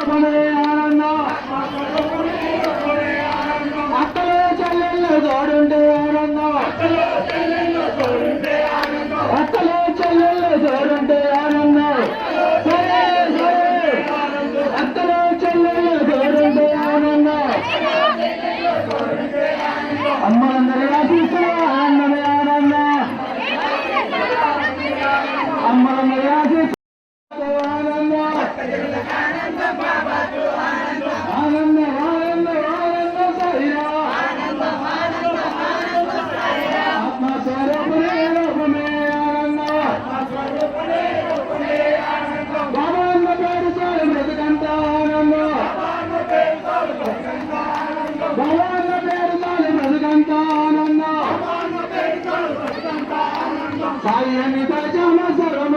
ఆనంద. అక్కలే చెల్లెళ్ళు తోడుంటే ఆనందం. అక్కలే చెల్లెళ్ళు తోడుంటే ఆనందం. సరే సరే. అక్కలే చెల్లెళ్ళు తోడుంటే ఆనందం. అమ్మలందరి ఆశీస్సులు ఆనందమే ఆనందం. అమ్మలందరి సాయి అమిత జమ సర్వ